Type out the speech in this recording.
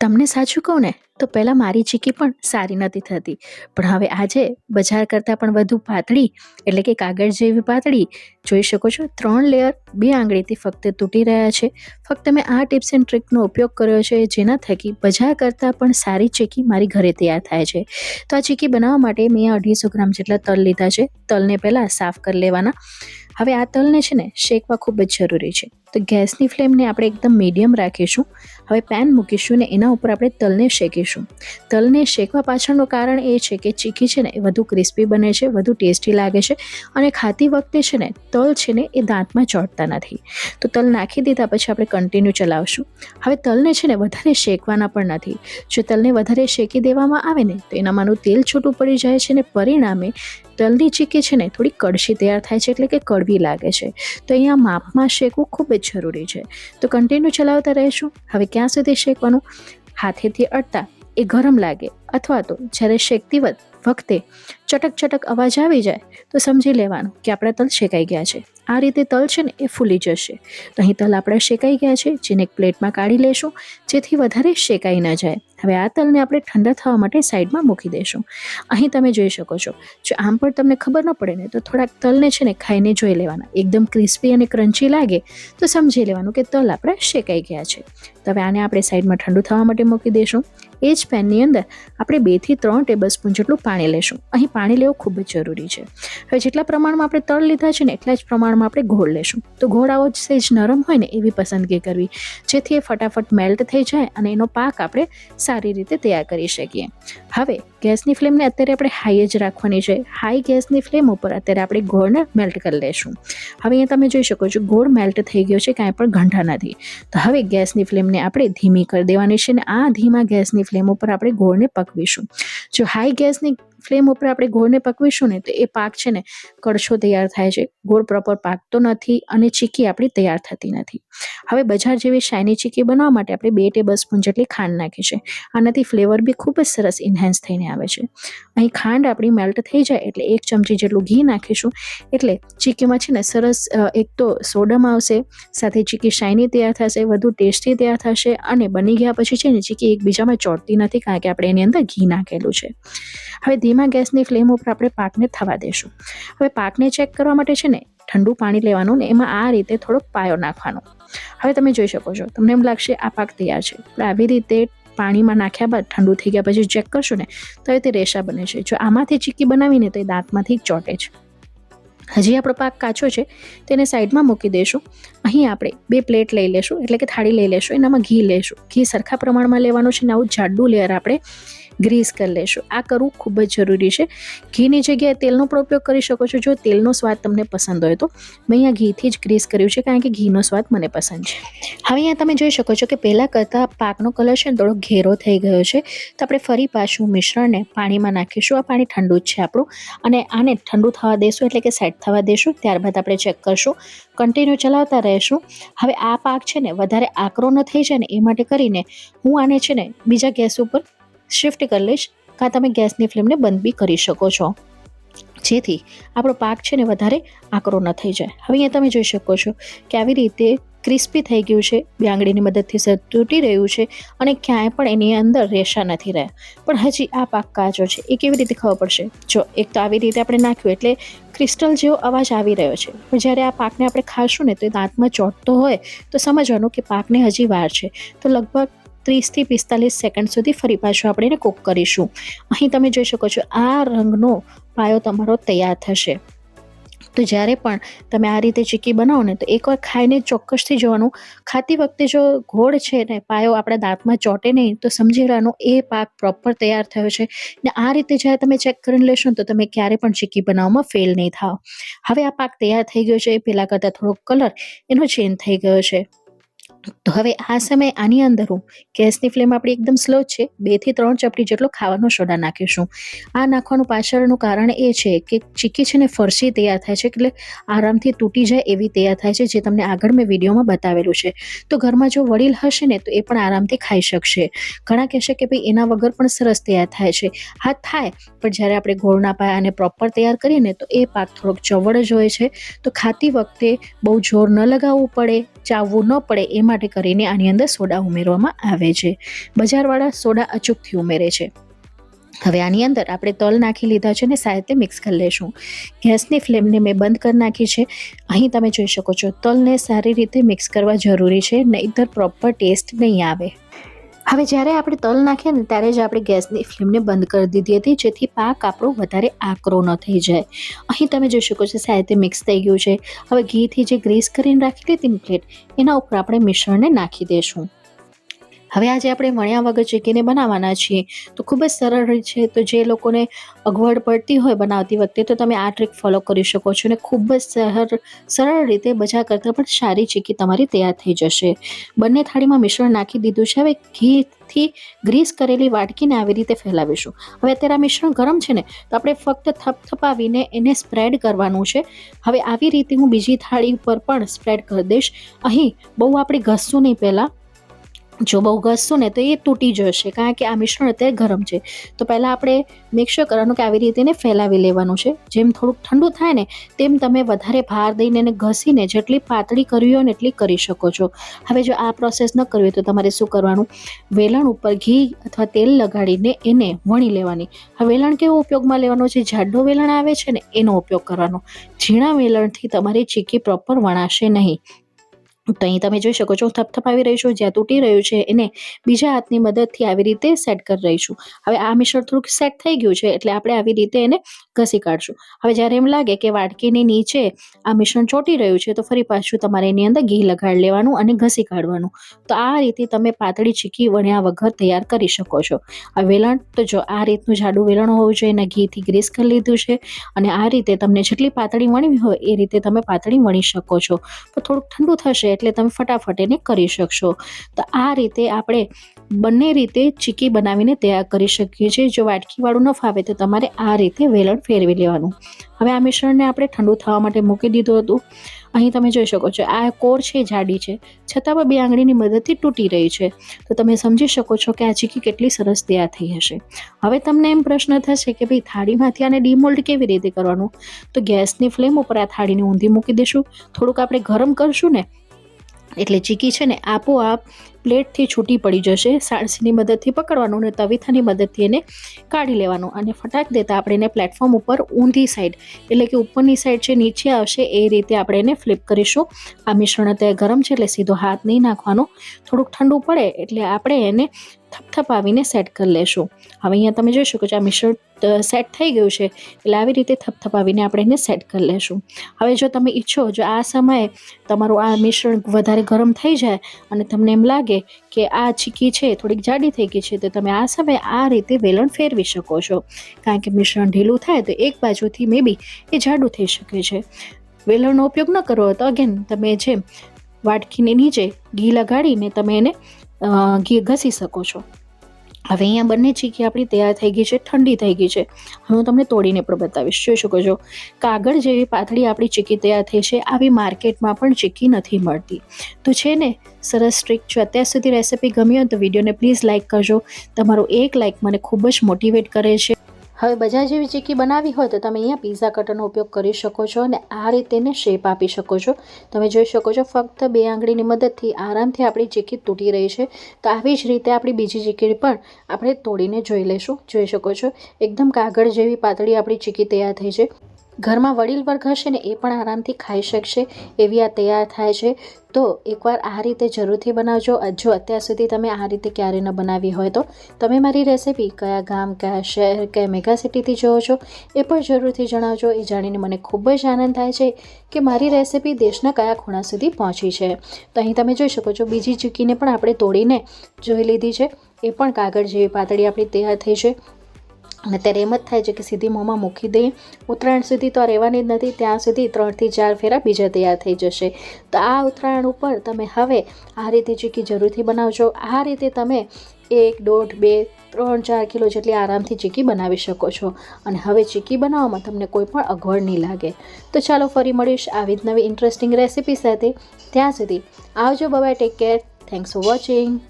તમને સાચું કહું ને, તો પહેલાં મારી ચીકી પણ સારી નથી થતી. પણ હવે આજે બજાર કરતાં પણ વધુ પાતળી, એટલે કે કાગળ જેવી પાતળી, જોઈ શકો છો, ત્રણ લેયર બે આંગળીથી ફક્ત તૂટી રહ્યા છે. ફક્ત મેં આ ટિપ્સ એન્ડ ટ્રિકનો ઉપયોગ કર્યો છે, જેના થકી બજાર કરતાં પણ સારી ચીકી મારી ઘરે તૈયાર થાય છે. તો આ ચીકી બનાવવા માટે મેં અઢીસો ગ્રામ જેટલા તલ લીધા છે. તલને પહેલાં સાફ કરી લેવાના. હવે આ તલને છે ને, શેકવા ખૂબ જ જરૂરી છે. તો ગેસની ફ્લેમને આપણે એકદમ મીડિયમ રાખીશું. હવે પેન મૂકીશું ને એના ઉપર આપણે તલને શેકીશું. તલને શેકવા પાછળનું કારણ એ છે કે ચીકી છે ને એ વધુ ક્રિસ્પી બને છે, વધુ ટેસ્ટી લાગે છે અને ખાતી વખતે છે ને તલ છે ને એ દાંતમાં ચોંટતા નથી. તો તલ નાખી દીધા પછી આપણે કન્ટિન્યુ ચલાવશું. હવે તલને છે ને વધારે શેકવાના પણ નથી. જો તલને વધારે શેકી દેવામાં આવે ને તો એનામાંનું તેલ છૂટું પડી જાય છે ને પરિણામે તલની ચીકી છે ને થોડી કડશી તૈયાર થાય છે એટલે કે કડવી લાગે છે. તો અહીંયા માપમાં શેકવું ખૂબ જ જરૂરી છે. તો કન્ટિન્યુ ચલાવતા રહેશું. હવે ક્યાં સુધી શેકવાનું? હાથેથી અડતા એ ગરમ લાગે. અથવા તો જ્યારે શેકતી વખતે ચટક ચટક અવાજ આવી જાય, તો સમજી લેવાનું કે આપણા તલ શેકાઈ ગયા છે. આ રીતે તલ છે ને એ ફૂલી જશે. તો અહીં તલ આપણા શેકાઈ ગયા છે, જેને એક પ્લેટમાં કાઢી લેશું, જેથી વધારે શેકાઈ ન જાય. હવે આ તલને આપણે ઠંડા થવા માટે સાઈડમાં મૂકી દઈશું અહીં તમે જોઈ શકો છો, જો આમ પણ તમને ખબર ન પડે ને, તો થોડાક તલને છે ને ખાઈને જોઈ લેવાના. એકદમ ક્રિસ્પી અને ક્રન્ચી લાગે, તો સમજી લેવાનું કે તલ આપણે શેકાઈ ગયા છે. તો હવે આને આપણે સાઈડમાં ઠંડુ થવા માટે મૂકી દઈશું એ જ પેનની અંદર આપણે બેથી ત્રણ ટેબલ સ્પૂન જેટલું પાણી લેશું. અહીં પાણી લેવું ખૂબ જ જરૂરી છે. હવે જેટલા પ્રમાણમાં આપણે તળ લીધા છે ને, એટલા જ પ્રમાણમાં આપણે ગોળ લેશું. તો ગોળ આવો જ સેજ નરમ હોય ને એવી પસંદગી કરવી. જેથી એ ફટાફટ મેલ્ટ થઈ જાય અને એનો પાક આપણે સારી રીતે તૈયાર કરી શકીએ. હવે ગેસની ફ્લેમને અત્યારે આપણે હાઈ જ રાખવાની છે. હાઈ ગેસની ફ્લેમ ઉપર અત્યારે આપણે ગોળને મેલ્ટ કરી લેશું. હવે અહીંયા તમે જોઈ શકો છો, ગોળ મેલ્ટ થઈ ગયો છે, કાંઈ પણ ગંઠા નથી. તો હવે ગેસની ફ્લેમને આપણે ધીમી કરી દેવાની છે અને આ ધીમા ગેસની ફ્લેમ ઉપર આપણે ગોળને પકવીશું. જો હાઈ ગેસની ફ્લેમ ઉપર આપણે ગોળને પકવીશું ને, તો એ પાક છે ને કડછો તૈયાર થાય છે. ગોળ પ્રોપર પાકતો નથી અને ચીકી આપણી તૈયાર થતી નથી. હવે બજાર જેવી શાઇની ચીકી બનાવવા માટે આપણે બે ટેબલ સ્પૂન જેટલી ખાંડ નાખી છે. આનાથી ફ્લેવર બી ખૂબ જ સરસ ઇન્હેન્સ થઈને આવે છે. અહીં ખાંડ આપણી મેલ્ટ થઈ જાય એટલે એક ચમચી જેટલું ઘી નાખીશું. એટલે ચીકીમાં છે ને સરસ એક તો સોડમ આવશે, સાથે ચીકી શાઇની તૈયાર થશે, વધુ ટેસ્ટી તૈયાર થશે અને બની ગયા પછી છે ને ચીકી એકબીજામાં ચોટતી નથી કારણ કે આપણે એની અંદર ઘી નાખેલું છે. હવે ધીમા ગેસની ફ્લેમ ઉપર આપણે પાકને થવા દેશું. હવે પાકને ચેક કરવા માટે છે ને ઠંડુ પાણી લેવાનું ને એમાં આ રીતે થોડોક પાયો નાખવાનો. હવે તમે જોઈ શકો છો, તમને એમ લાગશે આ પાક તૈયાર છે. આવી રીતે પાણીમાં નાખ્યા બાદ ઠંડુ થઈ ગયા પછી ચેક કરશો ને, તો તે રેશા બને છે. જો આમાંથી ચીક્કી બનાવીને તો એ દાંતમાંથી ચોટે છે. હજી આપણો પાક કાચો છે તેને સાઈડમાં મૂકી દઈશું અહીં આપણે બે પ્લેટ લઈ લેશું, એટલે કે થાળી લઈ લેશું, એનામાં ઘી લેશું. ઘી સરખા પ્રમાણમાં લેવાનું છે ને આવું જાડું લેયર આપણે ગ્રીસ કરી લેશું. આ કરવું ખૂબ જ જરૂરી છે. ઘીની જગ્યાએ તેલનો પણ ઉપયોગ કરી શકો છો. જો તેલનો સ્વાદ તમને પસંદ હોય તો મેં અહીંયા ઘીથી જ ગ્રીસ કર્યું છે કારણ કે ઘીનો સ્વાદ મને પસંદ છે. હવે અહીંયા તમે જોઈ શકો છો કે પહેલાં કરતાં પાકનો કલર છે ને થોડો ઘેરો થઈ ગયો છે. તો આપણે ફરી પાછું મિશ્રણને પાણીમાં નાખીશું. આ પાણી ઠંડુ જ છે આપણું. અને આને ઠંડુ થવા દેશું એટલે કે સેટ થવા દેશું. ત્યારબાદ આપણે ચેક કરશું. કન્ટિન્યુ ચલાવતા રહેશું. હવે આ પાક છે ને વધારે આકરો ન થઈ જાય ને એ માટે કરીને હું આને છે ને બીજા ગેસ ઉપર શિફ્ટ કરી લઈશ, કાં તમે ગેસની ફ્લેમને બંધ બી કરી શકો છો. જેથી આપણો પાક છે ને વધારે આકરો ન થઈ જાય. હવે અહીંયા તમે જોઈ શકો છો કે આવી રીતે ક્રિસ્પી થઈ ગયું છે બ્યાંગડીની મદદથી મદદથી તૂટી રહ્યું છે અને ક્યાંય પણ એની અંદર રેશા નથી રહ્યા. પણ હજી આ પાક કાચો છે. એ કેવી રીતે ખબર પડશે? જો, એક તો આવી રીતે આપણે નાખ્યું એટલે ક્રિસ્ટલ જેવો અવાજ આવી રહ્યો છે. પણ જ્યારે આ પાકને આપણે ખાશું ને તો એ દાંતમાં ચોંટતો હોય, તો સમજવાનું કે પાકને હજી વાર છે. તો લગભગ ત્રીસથી પિસ્તાલીસ સેકન્ડ સુધી ફરી પાછું આપણે એને કૂક કરીશું. અહીં તમે જોઈ શકો છો, આ રંગનો પાયો તમારો તૈયાર થશે. તો જ્યારે પણ તમે આ રીતે ચીકી બનાવો ને, તો એકવાર ખાઈને ચોક્કસથી જોવાનું. ખાતી વખતે જો ગોળ છે ને, પાયો આપણા દાંતમાં ચોટે નહીં, તો સમજી રહેવાનું એ પાક પ્રોપર તૈયાર થયો છે. ને આ રીતે જ્યારે તમે ચેક કરીને લેશો તો તમે ક્યારે પણ ચીકી બનાવવામાં ફેલ નહીં થાવ. હવે આ પાક તૈયાર થઈ ગયો છે, એ પહેલાં કરતાં થોડોક કલર એનો ચેન્જ થઈ ગયો છે. તો હવે આ સમયે આની અંદર હું ગેસની ફ્લેમ આપણી એકદમ સ્લો છે. બેથી ત્રણ ચપટી જેટલો ખાવાનો સોડા નાખીશું. આ નાખવાનું પાછળનું કારણ એ છે કે ચીકી છે ને ફરસી તૈયાર થાય છે એટલે આરામથી તૂટી જાય એવી તૈયાર થાય છે જે તમને આગળ મેં વિડીયોમાં બતાવેલું છે. તો ઘરમાં જો વડીલ હશે ને તો એ પણ આરામથી ખાઈ શકશે. ઘણા કહેશે કે ભાઈ એના વગર પણ સરસ તૈયાર થાય છે. હા, થાય, પણ જ્યારે આપણે ગોળના પાયા પ્રોપર તૈયાર કરીએ ને તો એ પાક થોડોક ચવડ જ હોય છે. તો ખાતી વખતે બહુ જોર ન લગાવવું પડે, ચાવવું ન પડે એ માટે કરીને આની અંદર સોડા ઉમેરવામાં આવે છે. બજારવાળા સોડા અચૂકથી ઉમેરે છે. હવે આની અંદર આપણે તલ નાખી લીધા છે ને રીતે મિક્સ કરી લેશું. ગેસની ફ્લેમને મેં બંધ કરી નાખી છે. અહીં તમે જોઈ શકો છો, તલને સારી રીતે મિક્સ કરવા જરૂરી છે. નહીંતર પ્રોપર ટેસ્ટ નહીં આવે. હવે જ્યારે આપણે તલ નાખીએ ને ત્યારે જ આપણે ગેસની ફ્લેમને બંધ કરી દીધી હતી, જેથી પાક આપણો વધારે આકરો ન થઈ જાય. અહીં તમે જોઈ શકો છો, સાહેબ, તે મિક્સ થઈ ગયું છે. હવે ઘીથી જે ગ્રીસ કરીને રાખી લીધી પ્લેટ એના ઉપર આપણે મિશ્રણને નાખી દઈશું હવે આજે આપણે વણ્યા વગર ચીકીને બનાવવાના છીએ, તો ખૂબ જ સરળ રીત છે. તો જે લોકોને અગવડ પડતી હોય બનાવતી વખતે, તો તમે આ ટ્રીક ફોલો કરી શકો છો અને ખૂબ જ સરળ સરળ રીતે બજા કરતાં પણ સારી ચીકી તમારી તૈયાર થઈ જશે. બંને થાળીમાં મિશ્રણ નાખી દીધું છે. હવે ઘીથી ગ્રીસ કરેલી વાટકીને આવી રીતે ફેલાવીશું. હવે અત્યારે આ મિશ્રણ ગરમ છે ને, તો આપણે ફક્ત થપથપાવીને એને સ્પ્રેડ કરવાનું છે. હવે આવી રીતે હું બીજી થાળી ઉપર પણ સ્પ્રેડ કરી દઈશ. અહીં બહુ આપણે ઘસશું નહીં પહેલાં. જો બહુ ઘસશું ને તો એ તૂટી જશે, કારણ કે આ મિશ્રણ અત્યારે ગરમ છે. તો પહેલાં આપણે મિક્સર કરવાનું કે આવી રીતે એને ફેલાવી લેવાનું છે. જેમ થોડુંક ઠંડુ થાય ને, તેમ તમે વધારે ભાર દઈને એને ઘસીને જેટલી પાતળી કરવી હોય ને એટલી કરી શકો છો. હવે જો આ પ્રોસેસ ન કરવી હોય તો તમારે શું કરવાનું? વેલણ ઉપર ઘી અથવા તેલ લગાડીને એને વણી લેવાની. હવે વેલણ કેવો ઉપયોગમાં લેવાનો છે? જાડો વેલણ આવે છે ને, એનો ઉપયોગ કરવાનો. ઝીણા વેલણથી તમારી ચીકી પ્રોપર વણાશે નહીં. તો અહીં તમે જોઈ શકો છો હું થપથપાવી રહી છું જ્યાં તૂટી રહ્યું છે, એને બીજા હાથની મદદથી આવી રીતે સેટ કરી રહી છું હવે આ મિશ્રણ થોડુંક સેટ થઈ ગયું છે, એટલે આપણે આવી રીતે એને ઘસી કાઢશું. હવે જ્યારે એમ લાગે કે વાટકીની નીચે આ મિશ્રણ ચોંટી રહ્યું છે, તો ફરી પાછું તમારે એની અંદર ઘી લગાડી લેવાનું અને ઘસી કાઢવાનું. તો આ રીતે તમે પાતળી ચીકી વણ્યા વગર તૈયાર કરી શકો છો. આ વેલણ, તો જો આ રીતનું જાડું વેલણ હોવું જોઈએ, એના ઘીથી ગ્રીસ કરી લીધું છે, અને આ રીતે તમને જેટલી પાતળી વણવી હોય, એ રીતે તમે પાતળી વણી શકો છો. તો થોડુંક ઠંડુ થશે એટલે તમે ફટાફટ એને કરી શકશો. તો આ રીતે આપણે બંને રીતે ચીકી બનાવીને તૈયાર કરી શકીએ છીએ. જો વાટકીવાળું ન ફાવે તો તમારે આ રીતે વેલણ ફેરવી લેવાનું. હવે આ મિશ્રણને આપણે ઠંડુ થવા માટે મૂકી દીધું હતું. અહીં તમે જોઈ શકો છો, આ કોર છે, જાડી છે. છતાં પણ બે આંગળીની મદદથી તૂટી રહી છે. તો તમે સમજી શકો છો કે આ ચીકી કેટલી સરસ તૈયાર થઈ હશે. હવે તમને એમ પ્રશ્ન થશે કે ભાઈ, થાળીમાંથી આને ડીમોલ્ડ કેવી રીતે કરવાનું? તો ગેસની ફ્લેમ ઉપર આ થાળીને ઊંધી મૂકી દઈશું. થોડુંક આપણે ગરમ કરશું ને એટલે ચીકી છે ને આપોઆપ પ્લેટથી છૂટી પડી જશે. સાણસીની મદદથી પકડવાનું અને તવીથાની મદદથી એને કાઢી લેવાનું અને ફટાક દેતા આપણે એને પ્લેટફોર્મ ઉપર ઊંધી સાઈડ એટલે કે ઉપરની સાઈડ છે નીચે આવશે એ રીતે આપણે એને ફ્લિપ કરીશું. આ મિશ્રણ અત્યારે ગરમ છે એટલે સીધો હાથ નહીં નાખવાનો. થોડુંક ઠંડુ પડે એટલે આપણે એને થપથપાવીને સેટ કરી લેશું. હવે અહીંયા તમે જોઈ શકો છો આ મિશ્રણ સેટ થઈ ગયું છે. એટલે આવી રીતે થપથપાવીને આપણે એને સેટ કરી લેશું. હવે જો તમે ઈચ્છો, જો આ સમયે તમારું આ મિશ્રણ વધારે ગરમ થઈ જાય અને તમને એમ લાગે કે આ ચીકી છે, થોડીક જાડી થઈ ગઈ છે, તો તમે આ સમયે આ રીતે વેલણ ફેરવી શકો છો. કારણ કે મિશ્રણ ઢીલું થાય તો એક બાજુથી મે બી એ જાડું થઈ શકે છે. વેલણનો ઉપયોગ ન કરવો તો અગેન તમે જેમ વાટકીની નીચે ઘી લગાડીને તમે એને ઘસી શકો છો. હવે અહીંયા બંને ચીકી આપણી તૈયાર થઈ ગઈ છે, ઠંડી થઈ ગઈ છે. હું તમને તોડીને પણ બતાવીશ. જોઈ શકો છો, કાગળ જેવી પાતળી આપણી ચીકી તૈયાર થઈ છે. આવી માર્કેટમાં પણ ચીકી નથી મળતી. તો છે ને, સરસ ટ્રીક છે. અત્યાર સુધી રેસિપી ગમી હોય તો વિડીયોને પ્લીઝ લાઇક કરજો. તમારો એક લાઇક મને ખૂબ જ મોટિવેટ કરે છે. હવે બજાર જેવી ચીકી બનાવી હોય તો તમે અહીંયા પીઝા કટરનો ઉપયોગ કરી શકો છો અને આ રીતે એને શેપ આપી શકો છો. તમે જોઈ શકો છો ફક્ત બે આંગળીની મદદથી આરામથી આપણી ચીકી તૂટી રહી છે. તો આવી જ રીતે આપણી બીજી ચીકી પણ આપણે તોડીને જોઈ લઈશું. જોઈ શકો છો, એકદમ કાગળ જેવી પાતળી આપણી ચીકી તૈયાર થઈ છે. ઘરમાં વડીલ વર્ગ હશે ને એ પણ આરામથી ખાઈ શકશે એવી આ તૈયાર થાય છે. તો એકવાર આ રીતે જરૂરથી બનાવજો. જો અત્યાર સુધી તમે આ રીતે ક્યારે ન બનાવી હોય તો તમે મારી રેસિપી કયા ગામ, કયા શહેર, કયા મેગા સિટીથી જોવો છો એ પણ જરૂરથી જણાવજો. એ જાણીને મને ખૂબ જ આનંદ થાય છે કે મારી રેસિપી દેશના કયા ખૂણા સુધી પહોંચી છે. તો અહીં તમે જોઈ શકો છો, બીજી ચીકીને પણ આપણે તોડીને જોઈ લીધી છે. એ પણ કાગળ જેવી પાતળી આપણી તૈયાર થઈ છે. અને ત્યારે એમ જ થાય છે કે સીધી મોંમાં મૂકી દઈએ ઉત્તરાયણ સુધી તો રહેવાની જ નથી, ત્યાં સુધી ત્રણથી ચાર ફેરા બીજા તૈયાર થઈ જશે. તો આ ઉત્તરાયણ ઉપર તમે હવે આ રીતે ચીકી જરૂરથી બનાવજો. આ રીતે તમે એક, દોઢ, બે, ત્રણ, ચાર કિલો જેટલી આરામથી ચીકી બનાવી શકો છો. અને હવે ચીકી બનાવવામાં તમને કોઈ પણ અગવડ નહીં લાગે. તો ચાલો ફરી મળીશ આવી જ નવી ઇન્ટરેસ્ટિંગ રેસિપી સાથે. ત્યાં સુધી આવજો bye bye take care thanks for watching